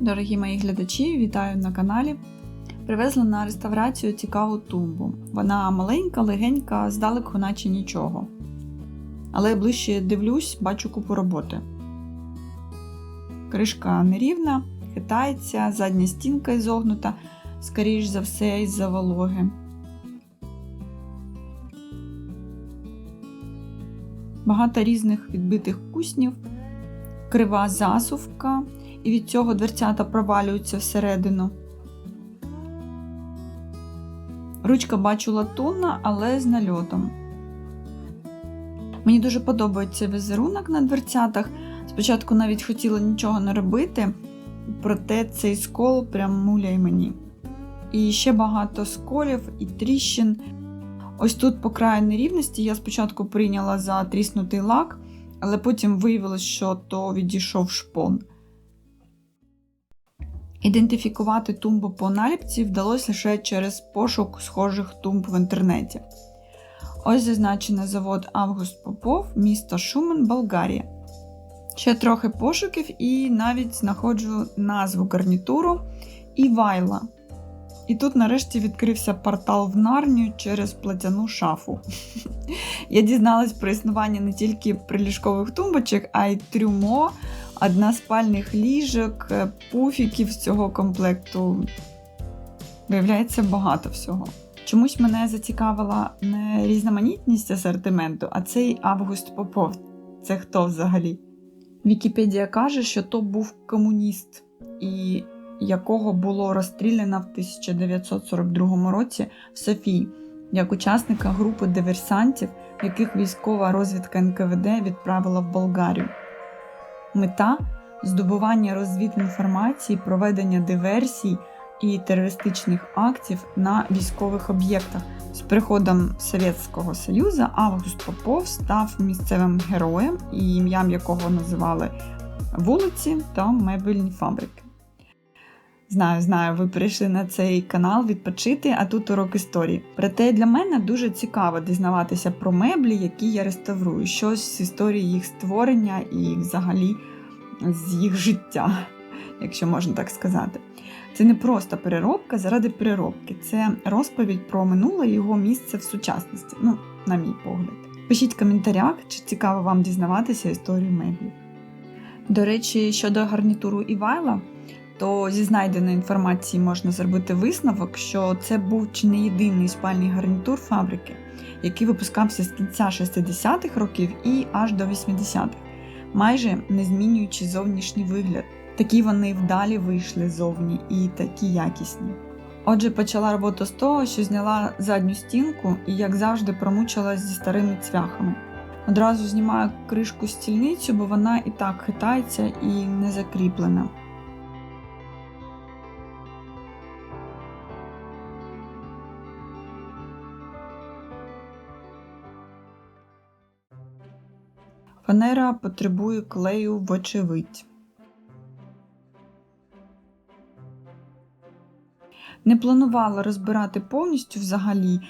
Дорогі мої глядачі, вітаю на каналі. Привезла на реставрацію цікаву тумбу. Вона маленька, легенька, здалеку, наче нічого. Але ближче дивлюсь, бачу купу роботи. Кришка нерівна, хитається, задня стінка ізогнута, скоріш за все, із-за вологи. Багато різних відбитих куснів, крива засувка, і від цього дверцята провалюються всередину. Ручка бачу латунна, але з нальотом. Мені дуже подобається візерунок на дверцятах. Спочатку навіть хотіла нічого не робити, проте цей скол прям муляє мені. І ще багато сколів і тріщин. Ось тут по краю нерівності я спочатку прийняла за тріснутий лак, але потім виявилось, що то відійшов шпон. Ідентифікувати тумбу по наліпці вдалося лише через пошук схожих тумб в інтернеті. Ось зазначений завод Август Попов, місто Шумен, Болгарія. Ще трохи пошуків і навіть знаходжу назву гарнітуру Івайла. І тут нарешті відкрився портал в Нарнію через платяну шафу. Я дізналась про існування не тільки приліжкових тумбочок, а й трюмо, односпальних ліжок, пуфіків з цього комплекту. Виявляється, багато всього. Чомусь мене зацікавила не різноманітність асортименту, а цей Август Попов. Це хто взагалі? Вікіпедія каже, що то був комуніст, і якого було розстріляно в 1942 році в Софії як учасника групи диверсантів, яких військова розвідка НКВД відправила в Болгарію. Мета здобування розвідінформації, проведення диверсій і терористичних актів на військових об'єктах. З приходом Совєтського Союзу Август Попов став місцевим героєм, і ім'ям якого називали вулиці та мебельні фабрики. Знаю, знаю, ви прийшли на цей канал відпочити, а тут урок історії. Проте для мене дуже цікаво дізнаватися про меблі, які я реставрую, щось з історії їх створення і взагалі з їх життя, якщо можна так сказати. Це не просто переробка заради переробки, це розповідь про минуле і його місце в сучасності, ну, на мій погляд. Пишіть в коментарях, чи цікаво вам дізнаватися історію меблів. До речі, щодо гарнітуру Івайла, то зі знайденої інформації можна зробити висновок, що це був чи не єдиний спальний гарнітур фабрики, який випускався з кінця 60-х років і аж до 80-х, майже не змінюючи зовнішній вигляд. Такі вони вдалі вийшли зовні і такі якісні. Отже, почала роботу з того, що зняла задню стінку і, як завжди, промучилась зі старими цвяхами. Одразу знімаю кришку стільницю, бо вона і так хитається і не закріплена. Фанера потребує клею вочевидь. Не планувала розбирати повністю взагалі.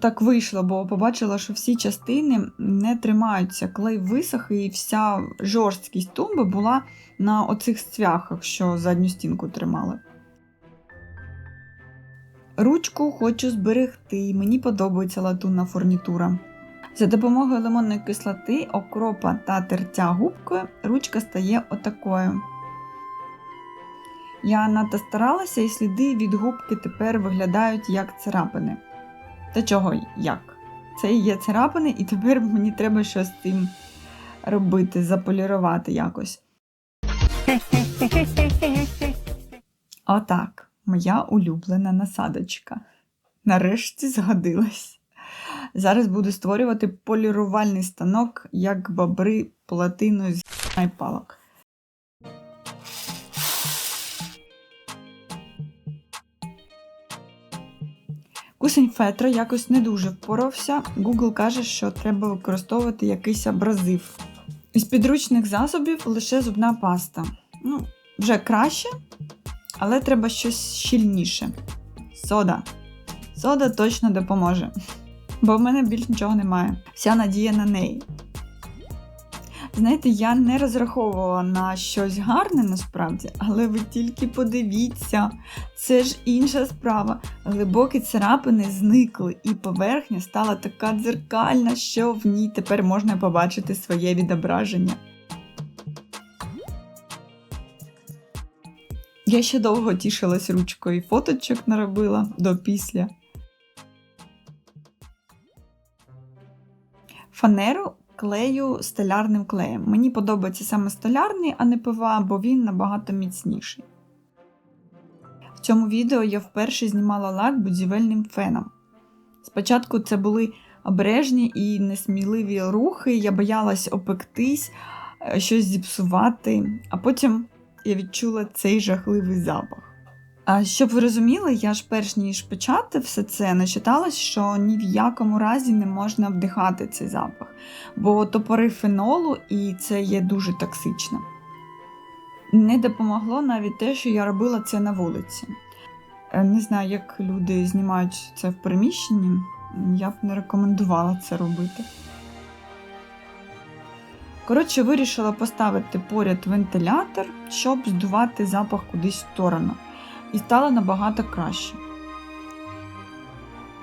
Так вийшло, бо побачила, що всі частини не тримаються. Клей висох, і вся жорсткість тумби була на оцих цвяхах, що задню стінку тримали. Ручку хочу зберегти, мені подобається латунна фурнітура. За допомогою лимонної кислоти, окропа та тертя губкою ручка стає отакою. Я надто старалася і сліди від губки тепер виглядають як царапини. Та чого як? Це і є царапини, і тепер мені треба щось з цим робити, заполірувати якось. Отак, моя улюблена насадочка. Нарешті згодилась. Зараз буду створювати полірувальний станок, як бобри платину з палок. Кусень фетра якось не дуже впорався. Google каже, що треба використовувати якийсь абразив. Із підручних засобів лише зубна паста. Ну, вже краще, але треба щось щільніше. Сода. Сода точно допоможе. Бо в мене більш нічого немає. Вся надія на неї. Знаєте, я не розраховувала на щось гарне насправді, але ви тільки подивіться, це ж інша справа. Глибокі царапини зникли, і поверхня стала така дзеркальна, що в ній тепер можна побачити своє відображення. Я ще довго тішилась ручкою і фоточок наробила до після. Фанеру клею столярним клеєм. Мені подобається саме столярний, а не ПВА, бо він набагато міцніший. В цьому відео я вперше знімала лак будівельним феном. Спочатку це були обережні і несміливі рухи, я боялась опектись, е, щось зіпсувати, а потім я відчула цей жахливий запах. А щоб ви розуміли, я ж перш ніж почати все це начиталась, що ні в якому разі не можна вдихати цей запах, бо топори фенолу і це є дуже токсично. Не допомогло навіть те, що я робила це на вулиці. Е, Не знаю, як люди знімають це в приміщенні, я б не рекомендувала це робити. Коротше, вирішила поставити поряд вентилятор, щоб здувати запах кудись в сторону. І стало набагато краще.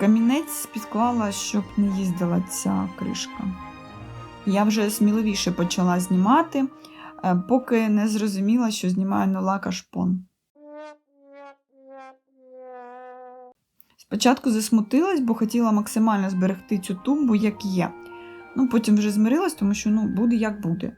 Камінець підклала, щоб не їздила ця кришка. Я вже сміливіше почала знімати, е, поки не зрозуміла, що знімаю на лака. Спочатку засмутилась, бо хотіла максимально зберегти цю тумбу, як є. Ну, потім вже змирилась, тому що ну, буде як буде.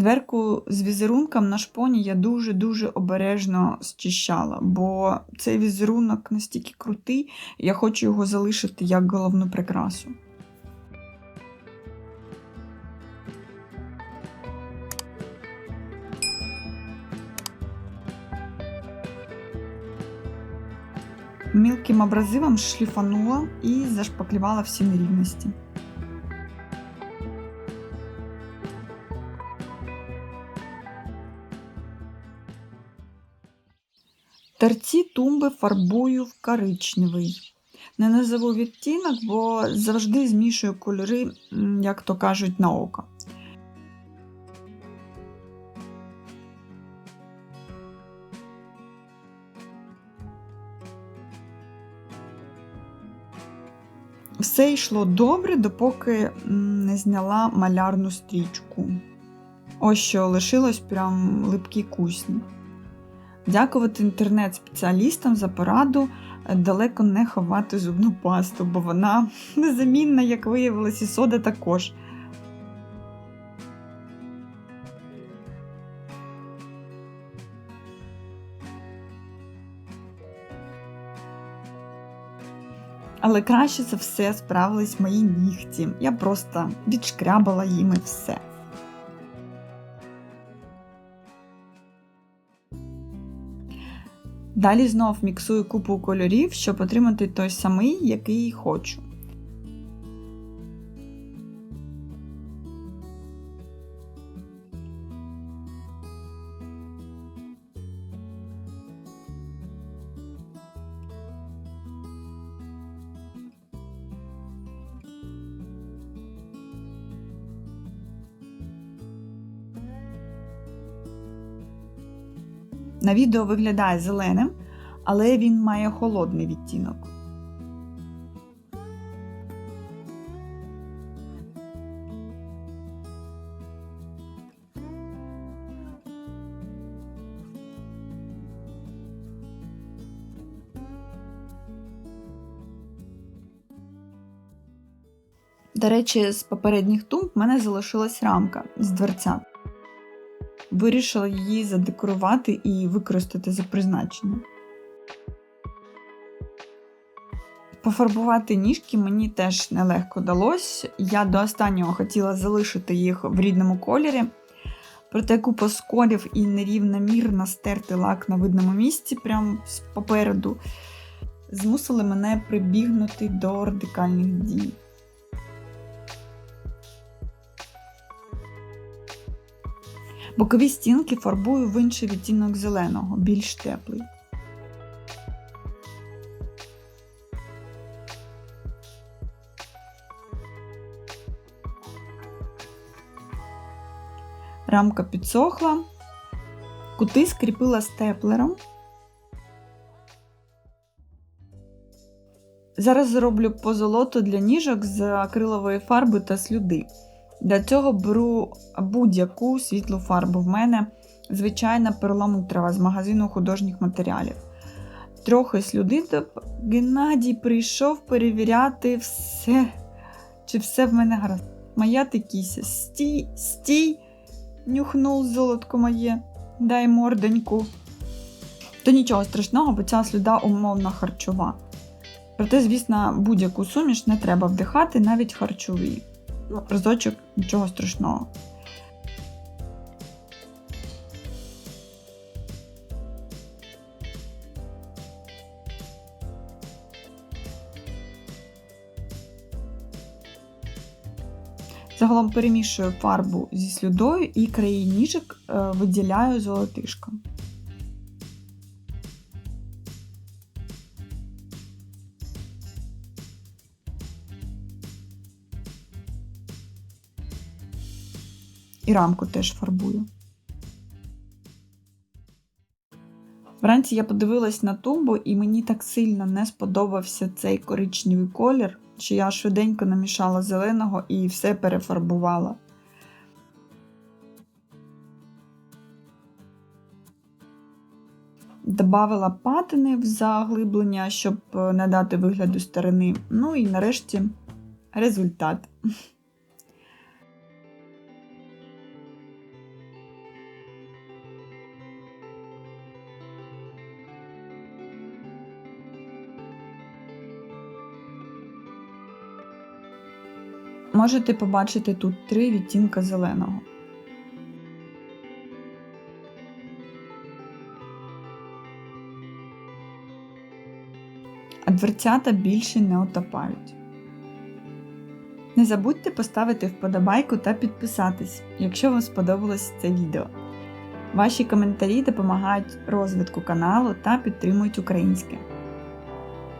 Дверку з візерунком на шпоні я дуже-дуже обережно зчищала, бо цей візерунок настільки крутий, я хочу його залишити як головну прикрасу. Мілким абразивом шліфанула і зашпаклювала всі нерівності. Терці тумби фарбую в коричневий. Не назову відтінок, бо завжди змішую кольори, як то кажуть, на око. Все йшло добре, допоки не зняла малярну стрічку. Ось що лишилось прям липкі кусні. Дякувати інтернет-спеціалістам за пораду е, далеко не ховати зубну пасту, бо вона незамінна, як виявилось, і сода також. Але краще за все справились мої нігті. Я просто відшкрябала їм і все. Далі знов міксую купу кольорів, щоб отримати той самий, який хочу. На відео виглядає зеленим, але він має холодний відтінок. До речі, з попередніх тумб в мене залишилась рамка з дверця. Вирішила її задекорувати і використати за призначенням. Пофарбувати ніжки мені теж нелегко далось. Я до останнього хотіла залишити їх в рідному кольорі. Проте купа сколів і нерівномірно стертий лак на видному місці, прямо попереду, змусили мене прибігнути до радикальних дій. Бокові стінки фарбую в інший відтінок зеленого, більш теплий. Рамка підсохла, кути скріпила степлером. Зараз зроблю позолоту для ніжок з акрилової фарби та слюди. Для цього беру будь-яку світлу фарбу. В мене звичайна перламутрова з магазину художніх матеріалів. Трохи слюди та Геннадій прийшов перевіряти все, чи все в мене гаразд. Моя ти кіся, стій, стій, нюхнув золотко моє, дай морденьку. То нічого страшного, бо ця слюда умовно харчова. Проте, звісно, будь-яку суміш не треба вдихати, навіть харчові. Ну, разочок нічого страшного. Загалом перемішую фарбу зі слюдою і краї ніжок е, виділяю золотишком. І рамку теж фарбую. Вранці я подивилась на тумбу, і мені так сильно не сподобався цей коричневий колір, що я швиденько намішала зеленого і все перефарбувала. Добавила патини в заглиблення, щоб е, надати вигляду старини. Ну і нарешті результат. Можете побачити тут три відтінка зеленого. А дверцята більше не утопають. Не забудьте поставити вподобайку та підписатись, якщо вам сподобалось це відео. Ваші коментарі допомагають розвитку каналу та підтримують українське.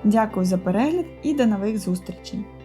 Дякую за перегляд і до нових зустрічей!